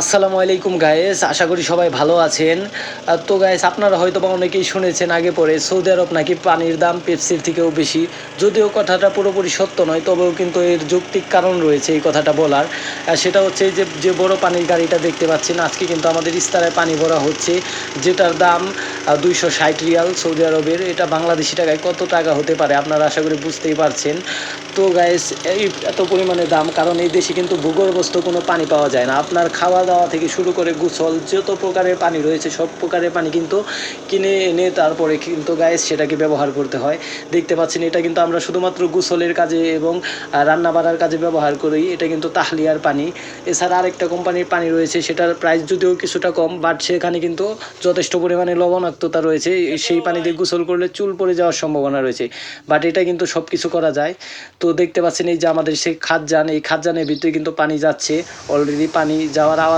আসসালামু আলাইকুম গায়েস আশা করি সবাই ভালো আছেন। তো গায়েস আপনারা হয়তো বা অনেকেই শুনেছেন আগে পরে সৌদি আরব নাকি পানির দাম পেপসির থেকেও বেশি। যদিও কথাটা পুরোপুরি সত্য নয়, তবেও কিন্তু এর যৌক্তিক কারণ রয়েছে এই কথাটা বলার। সেটা হচ্ছে যে যে বড় পানির গাড়িটা দেখতে পাচ্ছেন, আজকে কিন্তু আমাদের ইস্তারায় পানি ভরা হচ্ছে, যেটার দাম দুইশো ষাট রিয়াল সৌদি আরবের। এটা বাংলাদেশি টাকায় কত টাকা হতে পারে আপনারা আশা করি বুঝতেই পারছেন। তো গায়েস এই এত পরিমাণে দাম, কারণ এই দেশে কিন্তু ভূগর্ভস্থ কোনো পানি পাওয়া যায় না। আপনার খাওয়া দাওয়া থেকে শুরু করে গোসল, যত প্রকারের পানি রয়েছে, সব প্রকারের পানি কিন্তু কিনে এনে তারপরে কিন্তু গায়ে সেটাকে ব্যবহার করতে হয়। দেখতে পাচ্ছেন, এটা কিন্তু আমরা শুধুমাত্র গোসলের কাজে এবং রান্না বাড়ার কাজে ব্যবহার করি। এটা কিন্তু তাহলিয়ার পানি। এছাড়া আরেকটা কোম্পানির পানি রয়েছে, সেটার প্রাইস যদিও কিছুটা কম বাট সেখানে কিন্তু যথেষ্ট পরিমাণে লবণাক্ততা রয়েছে। সেই পানি দিয়ে গোসল করলে চুল পড়ে যাওয়ার সম্ভাবনা রয়েছে। বাট এটা কিন্তু সব কিছু করা যায়। তো দেখতে পাচ্ছেন, এই যে আমাদের সেই খাদজান এই খাদজানের ভিতরে কিন্তু পানি যাচ্ছে। অলরেডি পানি যাওয়ার আওয়াজ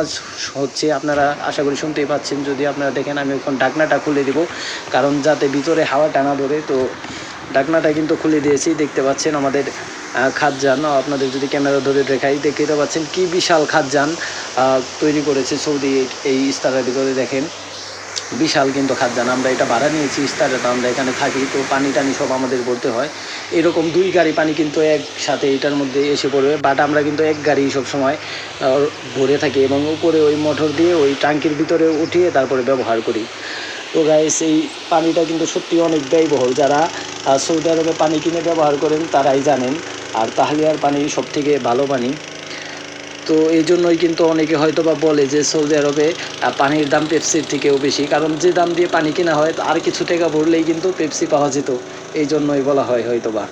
হচ্ছে আপনারা আশা করি শুনতেই পাচ্ছেন। যদি আপনারা দেখেন, আমি এখন ডাকনাটা খুলে দিব, কারণ যাতে ভিতরে হাওয়া টানা ধরে, তো ডাকনাটা কিন্তু খুলে দিয়েছি। দেখতে পাচ্ছেন আমাদের খাদ খাদজান আপনাদের যদি ক্যামেরা ধরে দেখাই, দেখতে পাচ্ছেন কি বিশাল খাদজান তৈরি করেছে সৌদি এই- এই করে দেখেন। বিশাল কিন্তু খাদ্যান আমরা এটা ভাড়া নিয়েছি ইস্তারে তো আমরা এখানে থাকি, তো পানি টানি সব আমাদের ভরতে হয়। এরকম দুই গাড়ি পানি কিন্তু একসাথে এটার মধ্যে এসে পড়বে বাট আমরা কিন্তু এক গাড়ি সব সময় ভরে থাকি এবং উপরে ওই মোটর দিয়ে ওই ট্যাঙ্কির ভিতরে উঠিয়ে তারপরে ব্যবহার করি। তো গাইস এই পানিটা কিন্তু সত্যি অনেক ব্যয়বহুল। যারা সৌদি আরবে পানি কিনে ব্যবহার করেন, তারাই জানেন। আর তাহলিয়ার পানি সব থেকে ভালো পানি। তো এই জন্যই কিন্তু অনেকে হয়তো বা বলে যে সৌদি আরবে পানির দাম পেপসির থেকেও বেশি। কারণ যে দাম দিয়ে পানি কেনা হয়, আর কিছু টাকা ভরলেই কিন্তু পেপসি পাওয়া যেত। এই জন্যই বলা হয় হয়তো বা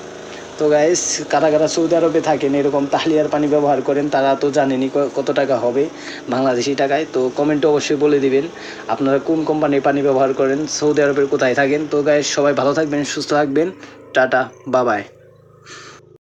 তো গাইস কারা কারা সৌদি আরবে থাকেন, এরকম তাহলিয়ার পানি ব্যবহার করেন, তারা তো জানেনই ক- কত টাকা হবে বাংলাদেশি টাকায়। তো কমেন্টে অবশ্যই বলে দিবেন, আপনারা কোন কোম্পানির পানি ব্যবহার করেন, সৌদি আরবের কোথায় থাকেন। তো গাইস সবাই ভালো থাকবেন, সুস্থ থাকবেন। টাটা বাবাই